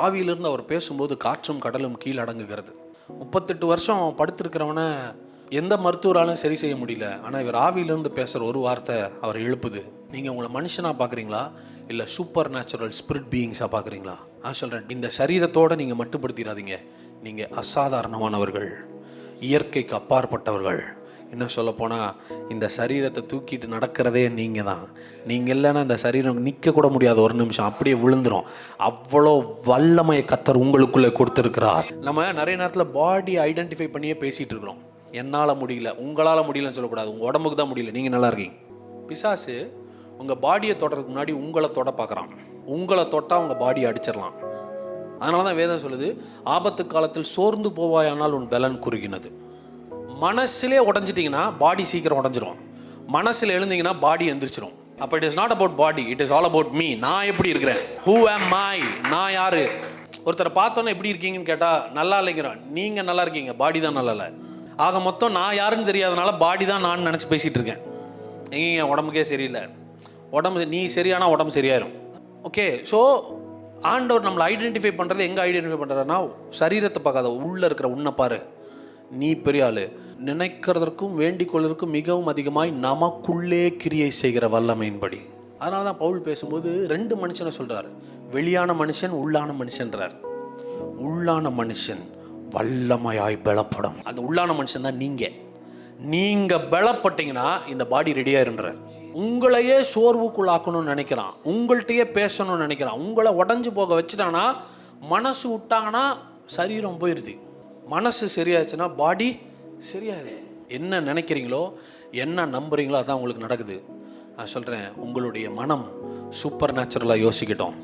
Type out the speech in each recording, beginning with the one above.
ஆவியிலிருந்து அவர் பேசும்போது காற்றும் கடலும் கீழடங்குகிறது முப்பத்தெட்டு வருஷம் படுத்திருக்கிறவனை எந்த மருத்துவராலும் சரி செய்ய முடியல. ஆனால் இவர் ஆவியிலிருந்து பேசுகிற ஒரு வார்த்தை அவர் எழுப்புது. நீங்கள் உங்களை மனுஷனாக பார்க்குறீங்களா இல்லை சூப்பர் நேச்சுரல் ஸ்பிரிட் பீயிங்ஸாக பார்க்குறீங்களா நான் சொல்கிறேன் இந்த சரீரத்தோடு நீங்கள் மட்டுப்படுத்திடாதீங்க. நீங்கள் அசாதாரணமானவர்கள். இயற்கைக்கு அப்பாற்பட்டவர்கள். இன்னும் சொல்லப்போனால் இந்த சரீரத்தை தூக்கிட்டு நடக்கிறதே நீங்கள் தான் நீங்கள் இல்லைன்னா இந்த சரீரம் நிற்கக்கூட முடியாது ஒரு நிமிஷம். அப்படியே விழுந்துரும். அவ்வளோ வல்லமையை கத்தர் உங்களுக்குள்ளே கொடுத்துருக்கிறார். நம்ம நிறைய நேரத்தில் பாடி ஐடென்டிஃபை பண்ணியே பேசிகிட்டு இருக்கிறோம். என்னால் முடியல உங்களால் முடியலன்னு சொல்லக்கூடாது. உங்கள் உடம்புக்கு தான் முடியல. நீங்கள் நல்லா இருக்கீங்க. பிசாசு உங்கள் பாடியை தொடுறதுக்கு முன்னாடி உங்களை தொட பார்க்குறான். உங்களை தொட்டால் உங்கள் பாடியை அடிச்சிடலாம். அதனால தான் வேதம் சொல்லுது ஆபத்து காலத்தில் சோர்ந்து போவாயானால் உன் பலன் குறுகினது. மனசுலே உடஞ்சிட்டிங்கன்னா பாடி சீக்கிரம் உடஞ்சிரும். மனசில் எழுந்தீங்கன்னா பாடி எந்திரிச்சிரும். அப்போ it is not about body it is all about me நான் எப்படி இருக்கிறேன்? ஹூ ஆம் மை நான் யார்? ஒருத்தரை பார்த்தோன்னே எப்படி இருக்கீங்கன்னு கேட்டால் நல்லா இல்லைங்கிறான் நீங்கள் நல்லா இருக்கீங்க பாடி தான் நல்லா இல்லை. ஆக மொத்தம் நான் யாருன்னு தெரியாதனால பாடி தான் நான் நினச்சி பேசிகிட்டு இருக்கேன். எங்கேங்க உடம்புக்கே சரியில்லை. உடம்பு நீ சரியானா உடம்பு சரியாயிரும். ஓகே ஸோ ஆண்டவர் நம்மளை ஐடென்டிஃபை பண்ணுறது எங்கே ஐடென்டிஃபை பண்ணுறாருன்னா சரீரத்தை பார்க்காத உள்ளே இருக்கிற உன்னை பாரு. நீ பெரிய ஆளு. நினைக்கிறதற்கும் வேண்டிக் கொள்வதற்கும் மிகவும் அதிகமாய் நமக்குள்ளே கிரியை செய்கிற வல்லமையின்படி. அதனால தான் பவுல் பேசும்போது ரெண்டு மனுஷனை சொல்கிறார் வெளியான மனுஷன் உள்ளான மனுஷன்றார். உள்ளான மனுஷன் வல்லமையாய் பலப்படும். அந்த உள்ளான மனுஷன் தான் நீங்கள் நீங்கள் பலப்பட்டீங்கன்னா இந்த பாடி ரெடியாயிருன்றார் உங்களையே சோர்வுக்குள்ளாக்கணும்னு நினைக்கிறான் உங்கள்கிட்டயே பேசணும்னு நினைக்கிறான் உங்களை உடஞ்சு போக வச்சுட்டானா மனசு விட்டாங்கன்னா சரீரம் போயிடுது மனசு சரியாச்சுன்னா பாடி சரியாயிடும் என்ன நினைக்கிறீங்களோ என்ன நம்புறீங்களோ அதான் உங்களுக்கு நடக்குது. நான் சொல்கிறேன் உங்களுடைய மனம் சூப்பர் நேச்சுரலாக யோசிக்கட்டும்.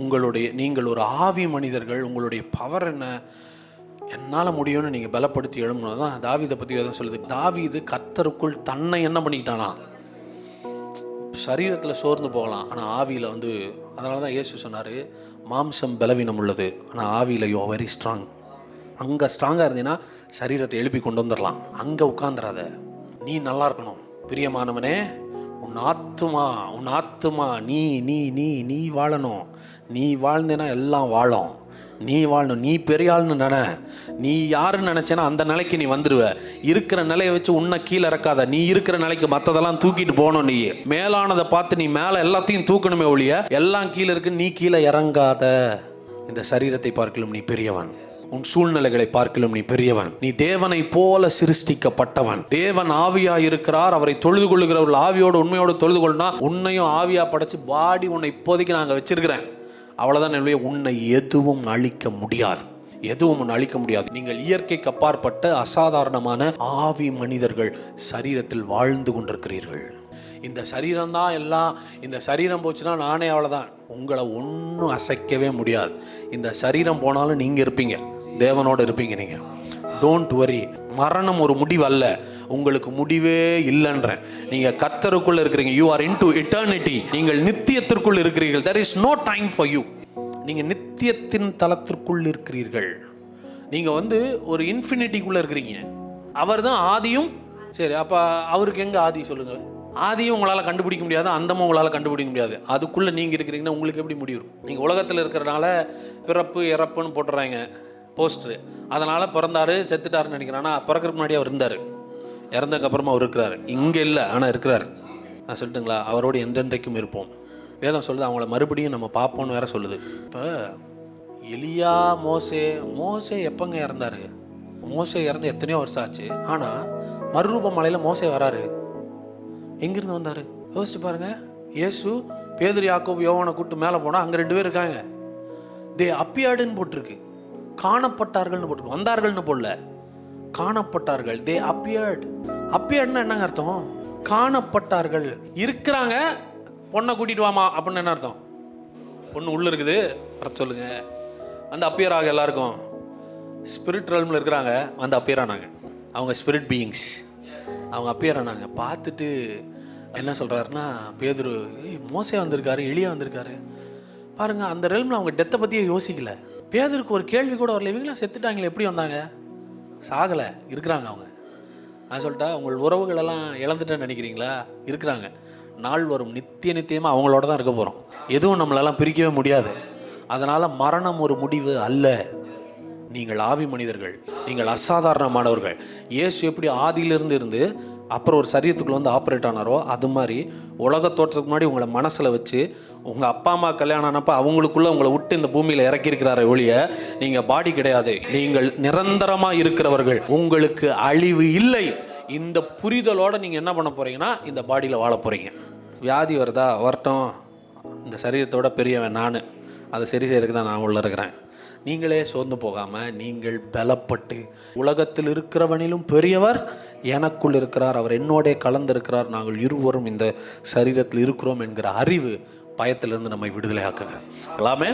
உங்களுடைய நீங்கள் ஒரு ஆவி மனிதர்கள் உங்களுடைய பவர் என்ன? என்னால் முடியும்னு நீங்கள் பலப்படுத்தி எழும்பணும் தான் தாவிதை பற்றி எதாவது சொல்லுது. தாவிது கத்தருக்குள் தன்னை என்ன பண்ணிக்கிட்டானா? சரீரத்தில் சோர்ந்து போகலாம். ஆனால் ஆவியில் வந்து அதனால தான் இயேசு சொன்னார் மாம்சம் பலவீனம் உள்ளது ஆனால் ஆவியில் யோ வெரி ஸ்ட்ராங் அங்கே ஸ்ட்ராங்காக இருந்தீங்கன்னா சரீரத்தை எழுப்பி கொண்டு வந்துடலாம் அங்கே உட்காந்துராத நீ நல்லா இருக்கணும். பிரியமானவனே உன் ஆத்துமா உன் ஆத்துமா நீ நீ நீ நீ வாழணும். நீ வாழ்ந்தேன்னா எல்லாம் வாழும். நீ வாழணும். நீ பெரிய ஆள்னு நீ யாருன்னு நினச்சேன்னா அந்த நிலைக்கு நீ வந்துடுவ இருக்கிற நிலையை வச்சு உன்னை கீழே இறக்காத. நீ இருக்கிற நிலைக்கு மற்றதெல்லாம் தூக்கிட்டு போகணும் நீ. மேலானதை பார்த்து நீ மேலே எல்லாத்தையும் தூக்கணுமே ஒழிய எல்லாம் கீழே இருக்கு. நீ கீழே இறங்காத. இந்த சரீரத்தை பார்க்கலும் நீ பெரியவன். உன் சூழ்நிலைகளை பார்க்கலும் நீ பெரியவன். நீ தேவனை போல சிருஷ்டிக்கப்பட்டவன். தேவன் ஆவியா இருக்கிறார் அவரை தொழுது கொள்ளுகிறவர்கள் ஆவியோடு உண்மையோடு தொழுது கொள்ளுனா உன்னையும் ஆவியா படைச்சு பாடி உன்னை இப்போதைக்கு நாங்கள் வச்சிருக்கிறேன். அவ்வளோதான் என்னுடைய உன்னை எதுவும் அழிக்க முடியாது. எதுவும் ஒன்று அழிக்க முடியாது. நீங்கள் இயற்கைக்கு அப்பாற்பட்ட அசாதாரணமான ஆவி மனிதர்கள் சரீரத்தில் வாழ்ந்து கொண்டிருக்கிறீர்கள். இந்த சரீரம் தான் எல்லாம் இந்த சரீரம் போச்சுன்னா நானே அவ்வளோதான் உங்களை ஒன்றும் அசைக்கவே முடியாது. இந்த சரீரம் போனாலும் நீங்கள் இருப்பீங்க. தேவனோடு இருப்பீங்க நீங்கள் டோன்ட் வரி மரணம் ஒரு முடிவு அல்ல உங்களுக்கு முடிவே இல்லைன்றேன். நீங்கள் கத்தருக்குள்ளே இருக்கிறீங்க. You are into eternity நீங்கள் நித்தியத்திற்குள் இருக்கிறீர்கள். There is no time for you நீங்கள் நித்தியத்தின் தளத்திற்குள் இருக்கிறீர்கள். நீங்கள் வந்து ஒரு இன்ஃபினிட்டிக்குள்ளே இருக்கிறீங்க. அவர் தான் ஆதியும் சரி அப்போ அவருக்கு எங்கே ஆதி சொல்லுங்கள் ஆதியும் உங்களால் கண்டுபிடிக்க முடியாது அந்தமும் உங்களால் கண்டுபிடிக்க முடியாது. அதுக்குள்ளே நீங்கள் இருக்கிறீங்கன்னா உங்களுக்கு எப்படி முடிவு நீங்கள் உலகத்தில் இருக்கிறனால பிறப்பு இறப்புன்னு போட்டுறாங்க. போஸ்டரு. அதனால் பிறந்தாரு செத்துட்டாருன்னு நினைக்கிறேன். ஆனால் பிறக்கிறதுக்கு முன்னாடி அவர் இருந்தார். இறந்ததுக்கப்புறமா அவர் இருக்கிறாரு. இங்கே இல்லை ஆனால் இருக்கிறார். நான் சொல்லட்டுங்களா? அவரோடு என்றென்றைக்கும் இருப்போம். வேதம் சொல்லுது அவங்கள மறுபடியும் நம்ம பார்ப்போம்னு வேற சொல்லுது. இப்போ எலியா மோசே மோசே எப்போங்க இறந்தாரு? மோசே இறந்து எத்தனையோ வருஷம் ஆச்சு. ஆனால் மறுரூப மலையில் மோசே வராரு. எங்கிருந்து வந்தார்? யோசிச்சு பாருங்க. இயேசு பேதர் யாக்கோபு யோவானை கூட்டு மேலே போனால் அங்கே ரெண்டு பேர் இருக்காங்க. தே அப்பியாடுன்னு போட்டிருக்கு. காணப்பட்டார்கள்னு போட்டு வந்தார்கள்னு போடல. காணப்பட்டார்கள். தே அப்பியர்ட் அப்பியர்ட்னா என்னங்க அர்த்தம்? காணப்பட்டார்கள். இருக்கிறாங்க பொண்ணை கூட்டிட்டு வாமா அப்படின்னு என்ன அர்த்தம்? பொண்ணு உள்ள இருக்குது. வர சொல்லுங்க. வந்து அப்பியர் ஆக எல்லாருக்கும். ஸ்பிரிட் ரல்மில் இருக்கிறாங்க வந்து அப்பியர் ஆனாங்க. அவங்க ஸ்பிரிட் பீயிங்ஸ் அவங்க அப்பியர் ஆனாங்க. பார்த்துட்டு என்ன சொல்கிறாருன்னா பேதுரு ஏய் வந்திருக்காரு எளியாக வந்திருக்காரு. பாருங்கள் அந்த ரெல்மில் அவங்க டெத்தை பற்றியே யோசிக்கலை. பேதருக்கு ஒரு கேள்வி கூட வரல. இவங்களாம் செத்துட்டாங்களே எப்படி வந்தாங்க? சாகலை இருக்கிறாங்க அவங்க. நான் சொல்லிட்டா உங்கள் உறவுகள் எல்லாம் இழந்துட்டேன்னு நினைக்கிறீங்களா? இருக்கிறாங்க. நாள் வரும் நித்திய நித்தியமாக அவங்களோட தான் இருக்க போகிறோம் எதுவும் நம்மளெல்லாம் பிரிக்கவே முடியாது. அதனால் மரணம் ஒரு முடிவு அல்ல. நீங்கள் ஆவி மனிதர்கள் நீங்கள் அசாதாரணமானவர்கள். இயேசு எப்படி ஆதியிலிருந்து இருந்து அப்புறம் ஒரு சரீரத்துக்குள்ள வந்து ஆப்ரேட் ஆனாரோ அது மாதிரி உலக தோற்றத்துக்கு முன்னாடி உங்களை மனசில் வச்சு உங்கள் அப்பா அம்மா கல்யாணம் ஆனப்போ அவங்களுக்குள்ள உங்களை விட்டு இந்த பூமியில் இறக்கியிருக்கிறார ஒழிய நீங்கள் பாடி கிடையாது. நீங்கள் நிரந்தரமாக இருக்கிறவர்கள். உங்களுக்கு அழிவு இல்லை. இந்த புரிதலோடு நீங்கள் என்ன பண்ண போகிறீங்கன்னா இந்த பாடியில் வாழ போகிறீங்க வியாதி வருதா? வரட்டும். இந்த சரீரத்தோட பெரியவன் நான். அதை சரி செய்யறதுக்கு தான் நான் உள்ளே இருக்கிறேன். நீங்களே சோர்ந்து போகாமல் நீங்கள் பலப்பட்டு உலகத்தில் இருக்கிறவனிலும் பெரியவர் எனக்குள் இருக்கிறார் அவர் என்னோடே கலந்திருக்கிறார் நாங்கள் இருவரும் இந்த சரீரத்தில் இருக்கிறோம் என்கிற அறிவு பயத்திலிருந்து நம்மை விடுதலை ஆக்குகிறார் எல்லாமே